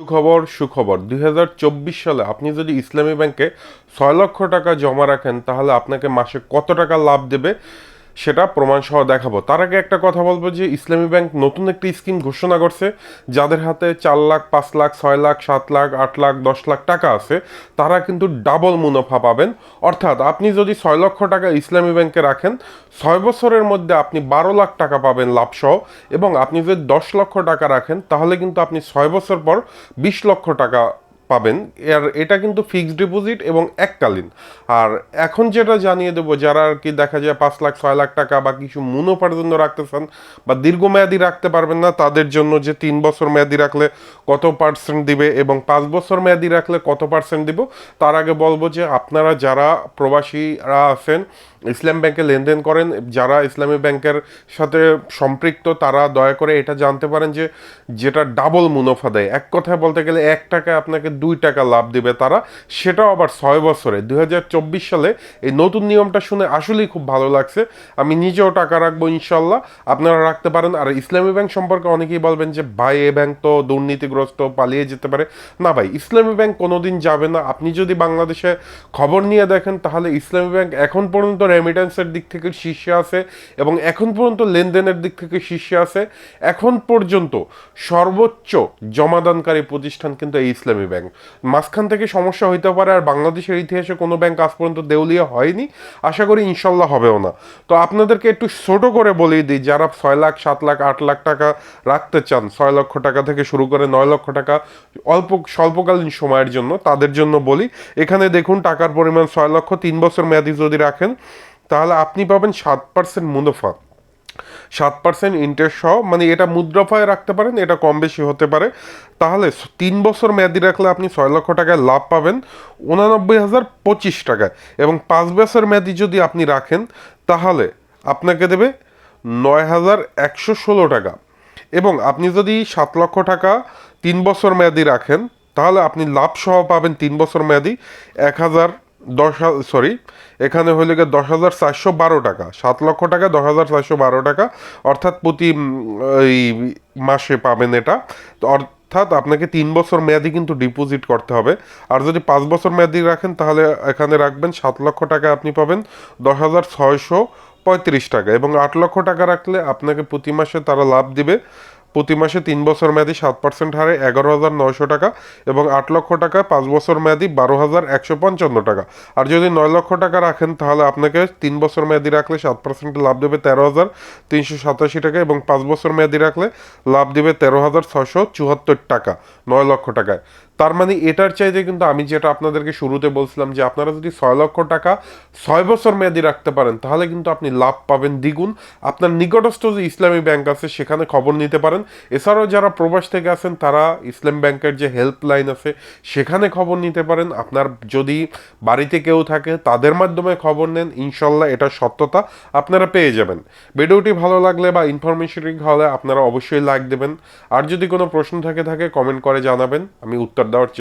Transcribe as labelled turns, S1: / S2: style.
S1: সুখবর সুখবর। দুই হাজার চব্বিশ সালে আপনি যদি ইসলামী ব্যাংকে ছয় লক্ষ টাকা জমা রাখেন, তাহলে আপনাকে মাসে কত টাকা লাভ দেবে? সেটা প্রমাণ সহ দেখাবো। তার আগে একটা কথা বলব যে ইসলামী ব্যাংক নতুন একটি স্কিম ঘোষণা করছে, যাদের হাতে চার লাখ, পাঁচ লাখ, ছয় লাখ, সাত লাখ, আট লাখ, দশ লাখ টাকা আছে, তারা কিন্তু ডাবল মুনাফা পাবেন। অর্থাৎ আপনি যদি ছয় লক্ষ টাকা ইসলামী ব্যাংকে রাখেন, ছয় বছরের মধ্যে আপনি বারো লাখ টাকা পাবেন লাভ সহ এবং আপনি যদি দশ লক্ষ টাকা রাখেন, তাহলে কিন্তু আপনি ছয় বছর পর বিশ লক্ষ টাকা পাবেন। আর এটা কিন্তু ফিক্সড ডিপোজিট এবং এককালীন। আর এখন যেটা জানিয়ে দেবো, যারা আর কি দেখা যায় পাঁচ লাখ, ছয় লাখ টাকা বা কিছু মুনাফার জন্য রাখতে চান বা দীর্ঘমেয়াদী রাখতে পারবেন না, তাদের জন্য যে তিন বছর মেয়াদি রাখলে কত পার্সেন্ট দিবে এবং পাঁচ বছর মেয়াদি রাখলে কত পার্সেন্ট দিব, তার আগে বলব যে আপনারা যারা প্রবাসীরা আছেন ইসলাম ব্যাংকে লেনদেন করেন, যারা ইসলামী ব্যাংকের সাথে সম্পৃক্ত, তারা দয়া করে এটা জানতে পারেন যে যেটা ডাবল মুনাফা দেয়। এক কথায় বলতে গেলে এক টাকায় আপনাকে দুই টাকা লাভ দেবে তারা, সেটাও আবার ছয় বছরে। দুই হাজার চব্বিশ সালে এই নতুন নিয়মটা শুনে আসলেই খুব ভালো লাগছে। আমি নিজেও টাকা রাখব ইনশাল্লাহ। আপনারা রাখতে পারেন। আর ইসলামী ব্যাংক সম্পর্কে অনেকেই বলবেন যে, ভাই, এ ব্যাংক তো দুর্নীতিগ্রস্ত, পালিয়ে যেতে পারে। না ভাই, ইসলামী ব্যাংক কোনোদিন যাবে না। আপনি যদি বাংলাদেশে খবর নিয়ে দেখেন, তাহলে ইসলামী ব্যাংক এখন পর্যন্ত রেমিটেন্সের দিক থেকে শীর্ষে আছে এবং এখন পর্যন্ত লেনদেনের দিক থেকে শীর্ষে আছে। এখন পর্যন্ত সর্বোচ্চ জমাদানকারী প্রতিষ্ঠান কিন্তু এই ইসলামী ব্যাংক। মাঝখান থেকে সমস্যা হইতে পারে আর বাংলাদেশের ইতিহাসে কোনো ব্যাংক আজ পর্যন্ত দেউলিয়া হয়নি। আশা করি ইনশাল্লাহ হবেও না। তো আপনাদেরকে একটু ছোট করে বলে দিই, যারা ছয় লাখ, সাত লাখ, আট লাখ টাকা রাখতে চান, ছয় লক্ষ টাকা থেকে শুরু করে নয় লক্ষ টাকা অল্প, স্বল্পকালীন সময়ের জন্য, তাদের জন্য বলি। এখানে দেখুন, টাকার পরিমাণ ছয় লক্ষ, তিন বছর মেয়াদি যদি রাখেন তাহলে আপনি পাবেন সাত পার্সেন্ট মুনাফা। সাত পার্সেন্ট ইন্টারেস্ট সহ মানে এটা মুদ্রাফায় রাখতে পারেন, এটা কম বেশি হতে পারে। তাহলে তিন বছর মেয়াদি রাখলে আপনি ছয় লক্ষ টাকায় লাভ পাবেন উনানব্বই হাজার পঁচিশ টাকায়। এবং পাঁচ বছর মেয়াদি যদি আপনি রাখেন, তাহলে আপনাকে দেবে নয় হাজার একশো ষোলো টাকা। এবং আপনি যদি সাত লক্ষ টাকা তিন বছর মেয়াদি রাখেন, তাহলে আপনি লাভ সহ পাবেন তিন বছর মেয়াদি এক হাজার দশ সরি এখানে হইলে গিয়ে দশ হাজার চারশো বারো টাকা, সাত লক্ষ টাকা, দশ হাজার চারশো বারো টাকা, অর্থাৎ প্রতি এই মাসে পাবেন এটা। অর্থাৎ আপনাকে তিন বছর মেয়াদি কিন্তু ডিপোজিট করতে হবে। আর যদি পাঁচ বছর মেয়াদি রাখেন, তাহলে এখানে রাখবেন সাত লক্ষ টাকা আপনি পাবেন, দশ হাজার ছয়শো পঁয়ত্রিশ টাকা। এবং আট লক্ষ টাকা রাখলে আপনাকে প্রতি মাসে তারা লাভ দিবে। প্রতি মাসে তিন বছর মেয়াদি সাত পার্সেন্ট হারে এগারো হাজার নয়শো টাকা এবং আট লক্ষ টাকা পাঁচ বছর মেয়াদি বারো হাজার একশো পঞ্চান্ন টাকা। আর যদি নয় লক্ষ টাকা রাখেন, তাহলে আপনাকে তিন বছর মেয়াদি রাখলে সাত পার্সেন্ট লাভ দেবে তেরো হাজার তিনশো সাতাশি টাকা এবং পাঁচ বছর মেয়াদি রাখলে লাভ দেবে তেরো হাজার ছশো চুয়াত্তর টাকা, নয় লক্ষ টাকায়। তার মানে এটার চাইতে কিন্তু আমি যেটা আপনাদেরকে শুরুতে বলছিলাম যে আপনারা যদি ছয় লক্ষ টাকা ছয় বছর মেয়াদি রাখতে পারেন, তাহলে কিন্তু আপনি লাভ পাবেন দ্বিগুণ। আপনার নিকটস্থ যে ইসলামী ব্যাংক আছে, সেখানে খবর নিতে পারেন। এছাড়াও যারা প্রবাস থেকে আছেন, তারা ইসলাম ব্যাংকের যে হেল্পলাইন আছে, সেখানে খবর নিতে পারেন। আপনার যদি বাড়িতে কেউ থাকে, তাদের মাধ্যমে খবর নেন, ইনশাল্লাহ এটা সত্যতা আপনারা পেয়ে যাবেন। ভিডিওটি ভালো লাগলে বা ইনফরমেশনিক হলে আপনারা অবশ্যই লাইক দেবেন। আর যদি কোনো প্রশ্ন থাকে থাকে কমেন্ট করে জানাবেন। আমি উত্তর 4